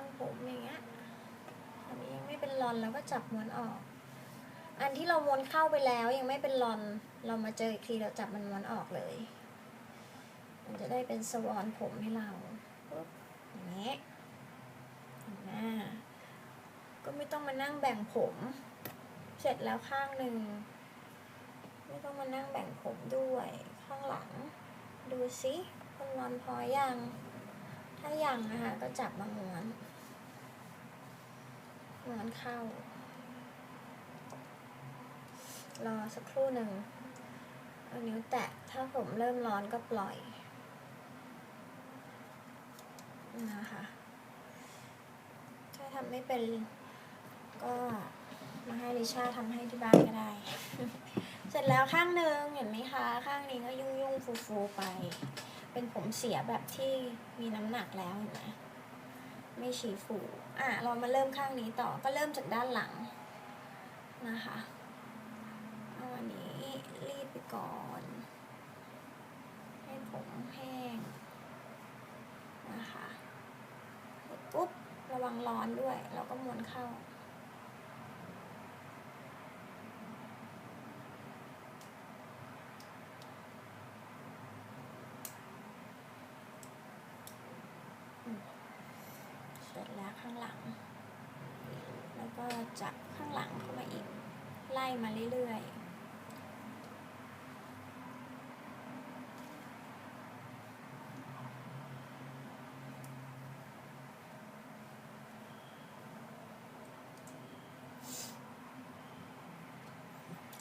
างผมอย่างเงี้ยอันนี้ยังไม่เป็นรอนเราก็จับม้วนออก อันที่เราม้วนเข้าไปแล้วยังไม่เป็นรอน เรามาเจออีกทีเราจับมันม้วนออกเลย มันจะได้เป็นสวอนผมให้เราอย่างนี้เห็นไหมก็ไม่ต้องมานั่งแบ่งผม เสร็จแล้วข้างหนึ่งไม่ต้องมานั่งแบ่งผมด้วย ข้างหลัง ดูสิคนรอนพอยัง ถ้ายังนะคะก็จับมาม้วนม้วนเข้า รอสักครู่หนึ่งเอานิ้วแตะถ้าผมเริ่มร้อนก็ปล่อยนะคะถ้าทำไม่เป็นก็มาให้ลิชาทำให้ที่บ้านก็ได้ เสร็จแล้วข้างหนึ่งเห็นไหมคะ ข้างนี้ก็ยุ่งยุ่งฟูฟูๆไป เป็นผมเสียแบบที่มีน้ำหนักแล้วเห็นไหมไม่ฉีฟูอะเรามาเริ่มข้างนี้ต่อก็เริ่มจากด้านหลังนะคะเอาอันนี้รีดไปก่อน ให้ผมแห้งนะคะเสร็จปุ๊บระวังร้อนด้วย เราก็ม้วนเข้า เสร็จแล้วข้างหลัง แล้วก็จับข้างหลังเข้ามาอีก ไล่มาเรื่อยๆ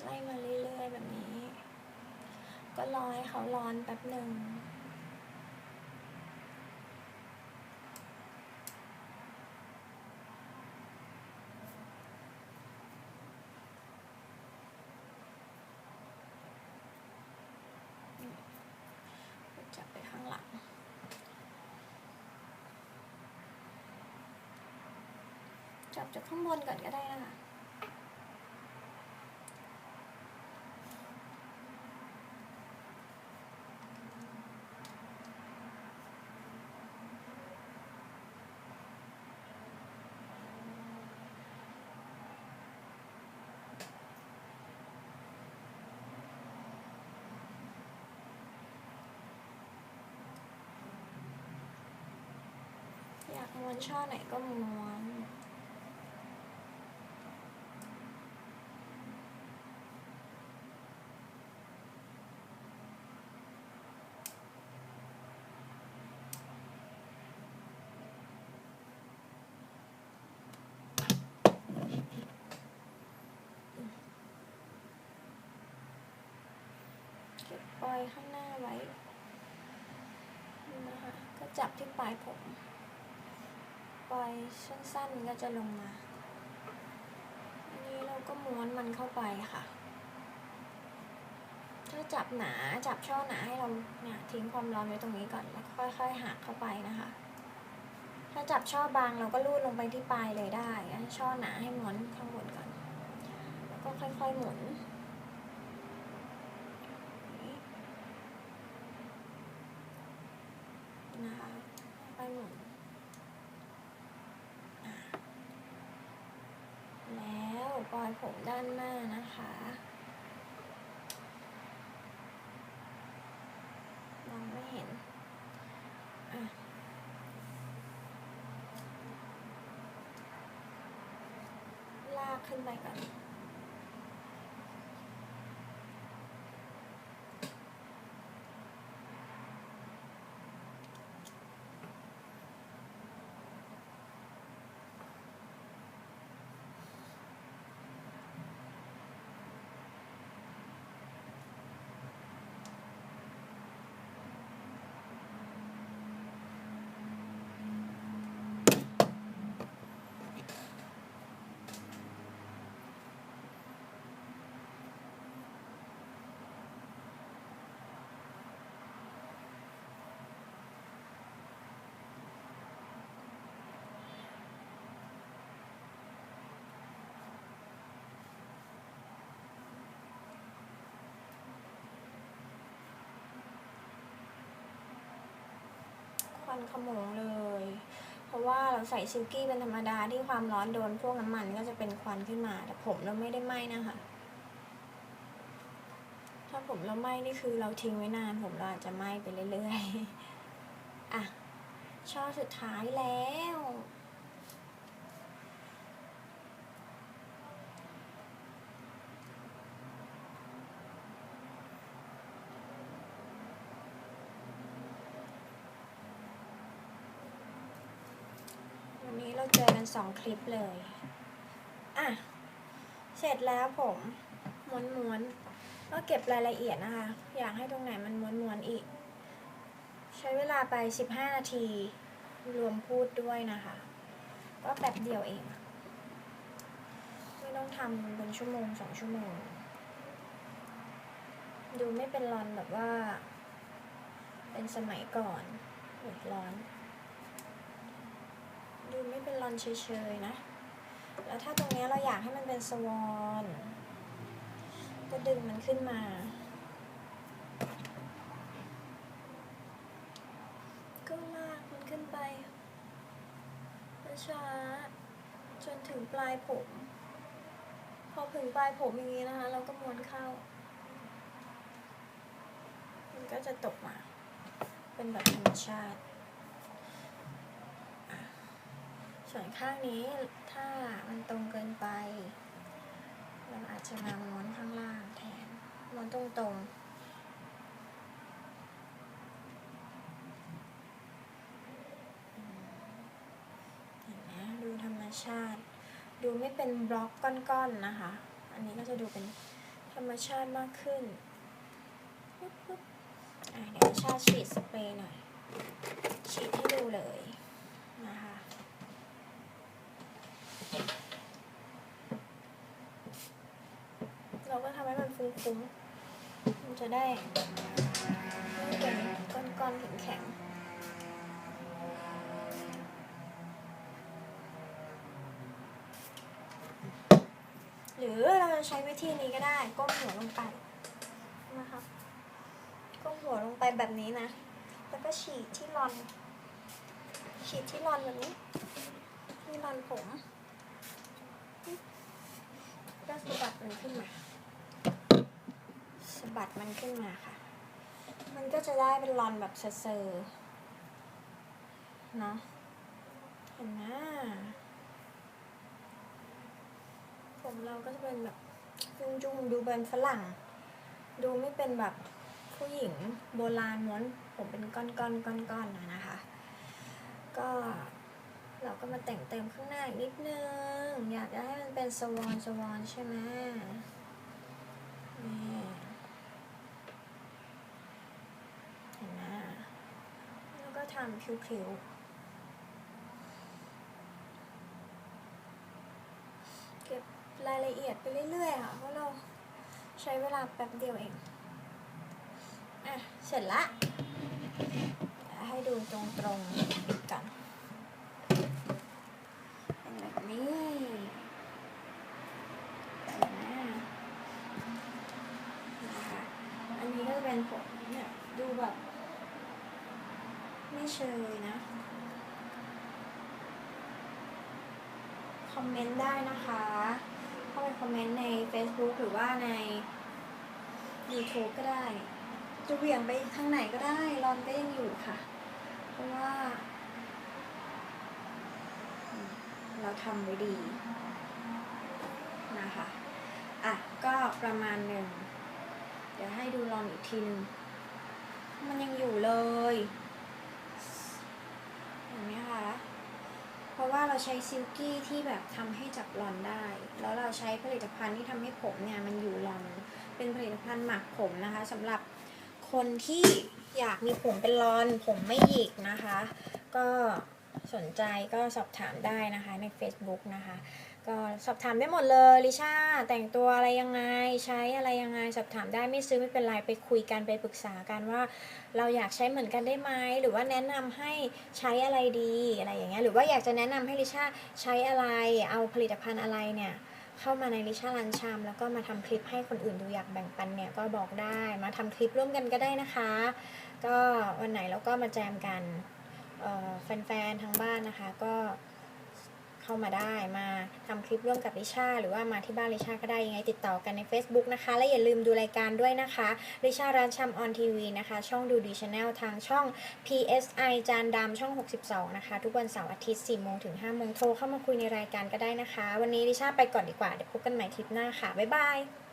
ไล่มาเรื่อยๆแบบนี้ ก็รอให้เขาร้อนแป๊บหนึ่ง จับไปข้าง หลังจับจากข้างบนก่อนก็ได้นะคะ ม้วนช่อไหนก็ม้วนเก็บปลอยข้างหน้าไว้นะคะก็จับที่ปลายผม ปลอยสั้นๆก็จะลงมาอันนี้เราก็ม้วนมันเข้าไปค่ะ ถ้าจับหนาจับช่อหนาให้เราเนี่ยทิ้งความร้อนไว้ตรงนี้ก่อนแล้วค่อยๆหักเข้าไปนะคะ ถ้าจับช่อบางเราก็ลูดลงไปที่ปลายเลยได้ช่อหนาให้ม้วนข้างบนก่อน แล้วก็ค่อยๆหมุนนะคะค่อยหมุน แล้วปล อยผมด้านหน้านะคะ มองไม่เห็น อะลากขึ้นไปก่อน ค วันขโมงเลย เพราะว่าเราใส่ซิลกี้เป็นธรรมดาที่ความร้อนโดนพวกน้ำมันก็จะเป็นควันขึ้นมา แต่ผมเราไม่ได้ไหม้นะคะ ถ้าผมเราไหม้นี่คือเราทิ้งไว้นาน ผมเราอาจจะไหม้ไปเรื่อยๆ อะช่อสุดท้ายแล้ว วันนี้เราเจอกันสองคลิปเลย อะ เสร็จแล้วผมม้วนๆก็เก็บรายละเอียดนะคะ อยากให้ตรงไหนมันม้วนๆอีก ใช้เวลาไป 15 นาที รวมพูดด้วยนะคะ ก็แป๊บเดียวเอง ไม่ต้องทำเป็นชั่วโมงสองชั่วโมง ดูไม่เป็นรอนแบบว่า เป็นสมัยก่อนโอ้ยร้อน ดูไม่เป็นรอนเฉยๆนะ แล้วถ้าตรงนี้เราอยากให้มันเป็นสวอนก็ดึงมันขึ้นมา ก็ลากมันขึ้นไปช้าจนถึงปลายผม พอถึงปลายผมอย่างนี้นะคะ เราก็ม้วนเข้า มันก็จะตกมา เป็นแบบธรรมชาติ ส่วนข้างนี้ถ้ามันตรงเกินไป เราอาจจะมาม้วนข้างล่างแทนม้วนตรงๆอืมเห็นไหมดูธรรมชาติดูไม่เป็นบล็อกก้อนๆนะคะ อันนี้ก็จะดูเป็นธรรมชาติมากขึ้นเดี๋ยวชาฉีดสเปรย์หน่อย ฉีดให้ดูเลยนะคะ เรา คุ้มันจะได้ไม่เป็นก้อนๆแข็งๆหรือเราจะใช้วิธีนี้ก็ได้ ก้มหัวลงไปนะคะก้มหัวลงไปแบบนี้นะ แล้วก็ฉีดที่รอน ฉีดที่รอนแบบนี้ ที่รอนผมก็สะบัดมันขึ้นมา สะบัดมันขึ้นมาค่ะ มันก็จะได้เป็นรอนแบบเซอร์เนาะเห็นไหมผมเราก็จะเป็นแบบจุ้งๆดูเป็นฝรั่ง ดูไม่เป็นแบบผู้หญิงโบราณม้วนผมเป็นก้อนๆก้อนๆนะนะคะ ก็เราก็มาแต่งเติมข้างหน้าอีกนิดนึง อยากจะให้มันเป็นสวอนสวอนใช่ไหมนี่เห็นไหมแล้วก็ทำผิวๆ เก็บรายละเอียดไปเรื่อยๆค่ะ เพราะเราใช้เวลาแป๊บเดียวเอง อะ เสร็จละเดี๋ยวให้ดูตรงๆปิดกัน เป็นแบบนี้นะคะ อันนี้ก็จะเป็นผมเนี่ย ดูแบบ ไม่เชยนะ คอมเมนต์ได้นะคะ เข้าไปคอมเมนต์ใน Facebook หรือว่าใน YouTube ก็ได้ จะเหวี่ยงไปทางไหนก็ได้รอนก็ยังอยู่ค่ะ เพราะว่า เราทำไว้ดีนะคะอะ ก็ประมาณหนึ่ง เดี๋ยวให้ดูลองอีกทีหนึง มันยังอยู่เลยเห็นไหมคะ ราะว่าเราใช้ซิลกี้ที่แบบทำให้จับรอนได้ แล้วเราใช้ผลิตภัณฑ์ที่ทำให้ผมเนี่ยมันอยู่รอน เป็นผลิตภัณฑ์หมักผมนะคะสำหรับคนที่อยากมีผมเป็นรอน ผมไม่หยิกนะคะ ก็สนใจก็สอบถามได้นะคะใน Facebook นะคะก็สอบถามได้หมดเลยลิชาแต่งตัวอะไรยังไงใช้อะไรยังไงสอบถามได้ไม่ซื้อไม่เป็นไรไปคุยกันไปปรึกษากันว่า เราอยากใช้เหมือนกันได้ไหมหรือว่าแนะนำให้ใช้อะไรดีอะไรอย่างเงี้ยหรือว่าอยากจะแนะนำให้ลิชาใช้อะไรเอาผลิตภัณฑ์อะไรเนี่ยเข้ามาในลิชาลันชามแล้วก็มาทำคลิปให้คนอื่นดูอยากแบ่งปันเนี่ยก็บอกได้มาทำคลิปร่วมกันก็ได้นะคะ ก็วันไหนเราก็มาแจมกันแฟนๆทางบ้านนะคะก็ เข้ามาได้ มาทำคลิปร่วมกับลิชาหรือว่ามาที่บ้านลิชาก็ได้ยังไงติดต่อกันใน Facebook นะคะ และอย่าลืมดูรายการด้วยนะคะลิชาร้านชำออนทีวีนะคะ ช่องดูดีชาแนลทางช่อง PSI จานดำช่อง 62 นะคะ ทุกวันเสาร์อาทิตย์4โมงถึง5โมงโทรเข้ามาคุยในรายการก็ได้นะคะ วันนี้ลิชาไปก่อนดีกว่าเดี๋ยวพบกันใหม่คลิปหน้าค่ะบ๊ายบาย